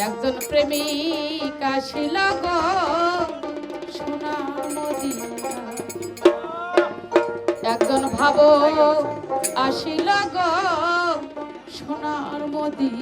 একজন প্রেমিক আসিল গো একজন ভাব আসিল গো সোনার মোদী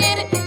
get it.